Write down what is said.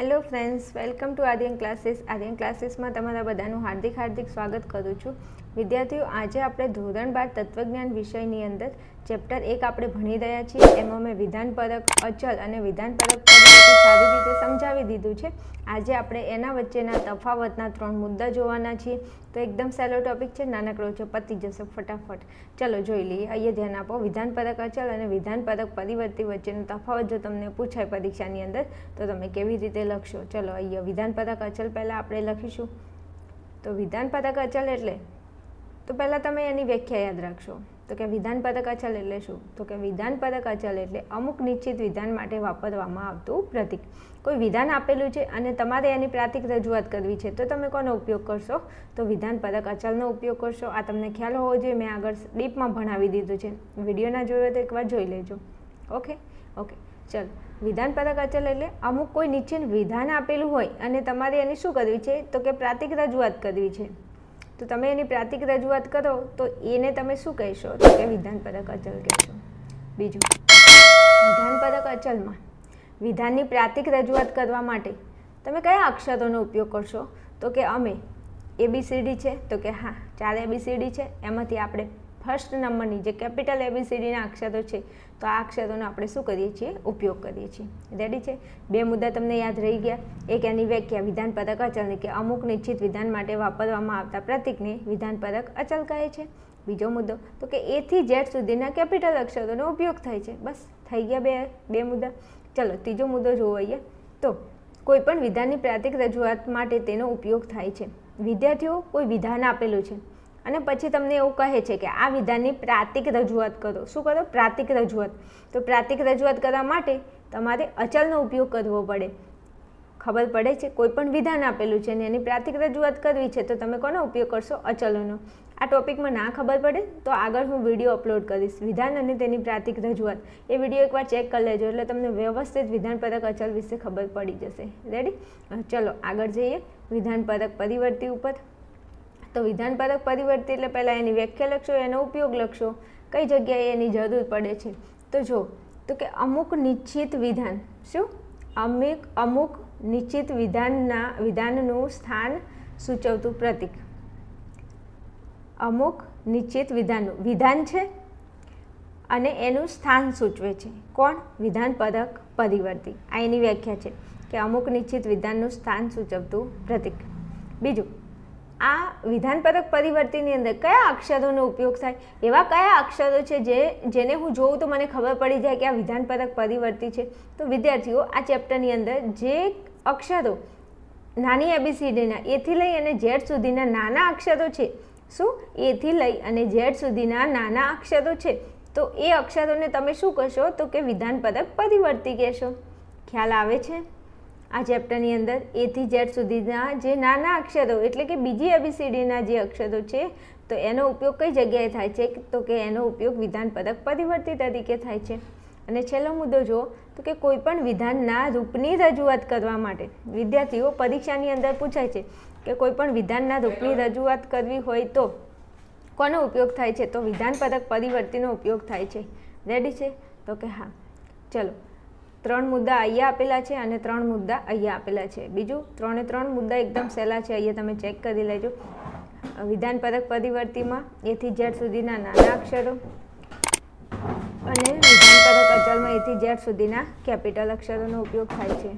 Hello friends welcome to Aryan classes Aryan ક્લાસીસમાં તમારા બધાનું હાર્દિક હાર્દિક સ્વાગત કરું છું. વિદ્યાર્થીઓ, આજે આપણે ધોરણ બાર તત્વજ્ઞાન વિષયની અંદર ચેપ્ટર એક આપણે ભણી રહ્યા છીએ. એમાં મેં વિધાનપરક, અચલ અને વિધાનપરક સારી રીતે સમજાવી દીધું છે. આજે આપણે એના વચ્ચેના તફાવતના ત્રણ મુદ્દા જોવાના છીએ. તો એકદમ સહેલો ટોપિક છે. નાનકડો છે, પતી જશે ફટાફટ. ચલો જોઈ લઈએ. અહીંયા ધ્યાન આપો. વિધાનપરક, અચલ અને વિધાનપરક પરિવર્તી વચ્ચેનો તફાવત જો તમને પૂછાય પરીક્ષાની અંદર, તો તમે કેવી રીતે લખશો? ચલો અહીંયા વિધાનપરક, અચલ પહેલાં આપણે લખીશું. તો વિધાનપરક, અચલ એટલે તો પહેલાં તમે એની વ્યાખ્યા યાદ રાખશો. તો કે વિધાનપરક અચલ એટલે શું? તો કે વિધાનપરક અચલ એટલે અમુક નિશ્ચિત વિધાન માટે વાપરવામાં આવતું પ્રતીક. કોઈ વિધાન આપેલું છે અને તમારે એની પ્રાતિક રજૂઆત કરવી છે, તો તમે કોનો ઉપયોગ કરશો? તો વિધાનપરક અચલનો ઉપયોગ કરશો. આ તમને ખ્યાલ હોવો જોઈએ, મેં આગળ ડીપમાં ભણાવી દીધું છે. વીડિયો ના જોયો તો એકવાર જોઈ લેજો. ઓકે? ઓકે. ચલો. વિધાનપરક અચલ એટલે અમુક કોઈ નિશ્ચિત વિધાન આપેલું હોય અને તમારે એની શું કરવી છે? તો કે પ્રાતિક રજૂઆત કરવી છે. તો તમે એની પ્રાતિક રજૂઆત કરો, તો એને તમે શું કહેશો? તો કે વિધાનપરક અચલ કહેશો. બીજું, વિધાનપરક અચલમાં વિધાનની પ્રાતિક રજૂઆત કરવા માટે તમે કયા અક્ષરોનો ઉપયોગ કરશો? તો કે અમે એબીસીડી છે, તો કે હા, ચાર એબીસીડી છે, એમાંથી આપણે ફર્સ્ટ નંબરની જે કેપિટલ એબીસીડીના અક્ષરો છે, તો આ અક્ષરોનો આપણે શું કરીએ છીએ? ઉપયોગ કરીએ છીએ. રેડી છે? બે મુદ્દા તમને યાદ રહી ગયા. એક એની વ્યાખ્યા વિધાનપરક અચલની કે અમુક નિશ્ચિત વિધાન માટે વાપરવામાં આવતા પ્રતિકને વિધાનપરક અચલ કહે છે. બીજો મુદ્દો, તો કે એથી ઝેડ સુધીના કેપિટલ અક્ષરોનો ઉપયોગ થાય છે. બસ, થઈ ગયા બે બે મુદ્દા. ચલો, ત્રીજો મુદ્દો જોવાઈએ તો કોઈપણ વિધાનની પ્રાતિક રજૂઆત માટે તેનો ઉપયોગ થાય છે. વિદ્યાર્થીઓ, કોઈ વિધાન આપેલું છે. અને પછી તમને એવું કહે છે કે આ વિધાનની પ્રાતિક રજૂઆત કરો. શું કરો? પ્રાતિક રજૂઆત. તો પ્રાતિક રજૂઆત કરવા માટે તમારે અચલનો ઉપયોગ કરવો પડે. ખબર પડે છે? કોઈ પણ વિધાન આપેલું છે અને એની પ્રાતિક રજૂઆત કરવી છે, તો તમે કોનો ઉપયોગ કરશો? અચલોનો. આ ટોપિકમાં ના ખબર પડે, તો આગળ હું વીડિયો અપલોડ કરીશ. વિધાન અને તેની પ્રાતિક રજૂઆત. એ વીડિયો એકવાર ચેક કરી લેજો, એટલે તમને વ્યવસ્થિત વિધાનપરક અચલ વિશે ખબર પડી જશે. રેડી ચલો, આગળ જઈએ વિધાનપરક પરિવર્તી ઉપર. તો વિધાનપરક પરિવર્તિત એટલે પહેલાં એની વ્યાખ્યા લખશો, એનો ઉપયોગ લખશો. કઈ જગ્યાએ એની જરૂર પડે છે? તો જો, તો કે અમુક નિશ્ચિત વિધાન, શું? અમુક અમુક નિશ્ચિત વિધાનના, વિધાનનું સ્થાન સૂચવતું પ્રતીક. અમુક નિશ્ચિત વિધાનનું, વિધાન છે અને એનું સ્થાન સૂચવે છે. કોણ? વિધાનપરક પરિવર્તી. આ એની વ્યાખ્યા છે કે અમુક નિશ્ચિત વિધાનનું સ્થાન સૂચવતું પ્રતીક. બીજું આ વિધાનપરક પરિવર્તિની અંદર કયા અક્ષરોનો ઉપયોગ થાય? એવા કયા અક્ષરો છે જે, જેને હું જોઉં તો મને ખબર પડી જાય કે આ વિધાનપરક પરિવર્તી છે. તો વિદ્યાર્થીઓ, આ ચેપ્ટરની અંદર જે અક્ષરો નાની એબીસીડીના, એથી લઈ અને ઝેડ સુધીના નાના અક્ષરો છે. શું? એથી લઈ અને ઝેડ સુધીના નાના અક્ષરો છે. તો એ અક્ષરોને તમે શું કહેશો? તો કે વિધાનપરક પરિવર્તી કહેશો. ખ્યાલ આવે છે? આ ચેપ્ટરની અંદર એથી ઝેડ સુધીના જે નાના અક્ષરો, એટલે કે બીજી એબીસીડીના જે અક્ષરો છે, તો એનો ઉપયોગ કઈ જગ્યાએ થાય છે? તો કે એનો ઉપયોગ વિધાનપરક પરિવર્તી તરીકે થાય છે. અને છેલ્લો મુદ્દો જુઓ, તો કે કોઈપણ વિધાનના રૂપની રજૂઆત કરવા માટે વિદ્યાર્થીઓ પરીક્ષાની અંદર પૂછાય છે કે કોઈપણ વિધાનના રૂપની રજૂઆત કરવી હોય તો કોનો ઉપયોગ થાય છે? તો વિધાનપરક પરિવર્તીનો ઉપયોગ થાય છે. રેડી છે? તો કે હા. ચલો. ત્રણ મુદ્દા અહીંયા આપેલા છે અને ત્રણ મુદ્દા અહીંયા આપેલા છે. બીજું, ત્રણે ત્રણ મુદ્દા એકદમ સહેલા છે, અહીંયા તમે ચેક કરી લેજો. વિધાનપરક પરિવર્તીમાં એથી ઝેડ સુધીના નાના અક્ષરો અને વિધાનપરક અચલમાં એથી ઝેડ સુધીના કેપિટલ અક્ષરોનો ઉપયોગ થાય છે.